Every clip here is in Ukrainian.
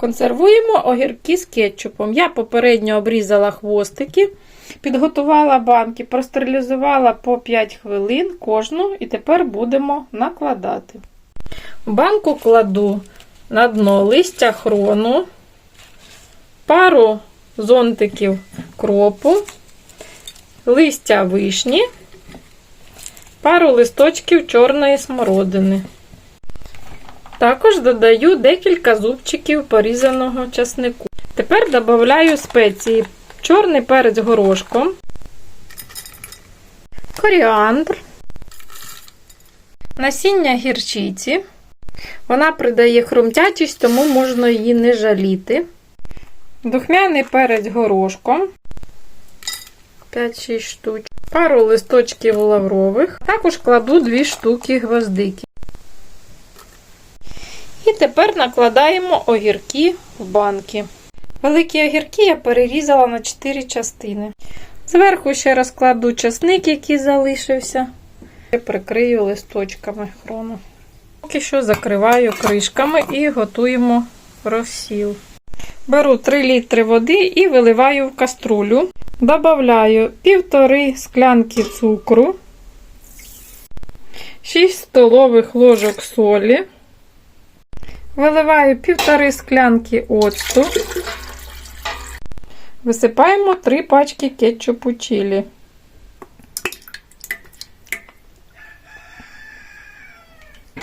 Консервуємо огірки з кетчупом. Я попередньо обрізала хвостики, підготувала банки, простерилізувала по 5 хвилин кожну і тепер будемо накладати. В банку кладу на дно листя хрону, пару зонтиків кропу, листя вишні, пару листочків чорної смородини. Також додаю декілька зубчиків порізаного часнику. Тепер додаю спеції чорний перець горошком, коріандр, насіння гірчиці. Вона придає хрумтячість, тому можна її не жаліти. Духмяний перець горошком. 5-6 штук. Пару листочків лаврових. Також кладу 2 штуки гвоздики. І тепер накладаємо огірки в банки. Великі огірки я перерізала на 4 частини. Зверху ще розкладу часник, який залишився. І прикрию листочками хрону. Поки що закриваю кришками і готуємо розсіл. Беру 3 літри води і виливаю в каструлю. Добавляю 1,5 склянки цукру, 6 столових ложок солі. Виливаю півтори склянки оцту. Висипаємо 3 пачки кетчупу чилі.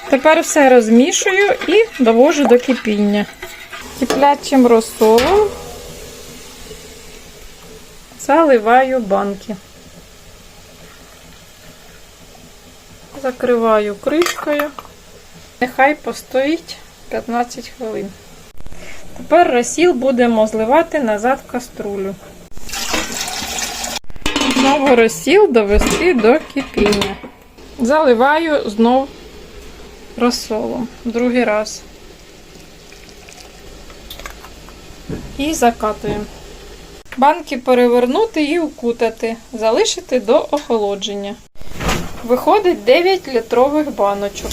Тепер все розмішую і довожу до кипіння. Киплячим розсолом заливаю банки. Закриваю кришкою. Нехай постоїть 15 хвилин. Тепер розсіл будемо зливати назад в каструлю. Знову розсіл довести до кипіння. Заливаю знов розсолом. Другий раз. І закатуємо. Банки перевернути і укутати. Залишити до охолодження. Виходить 9 літрових баночок.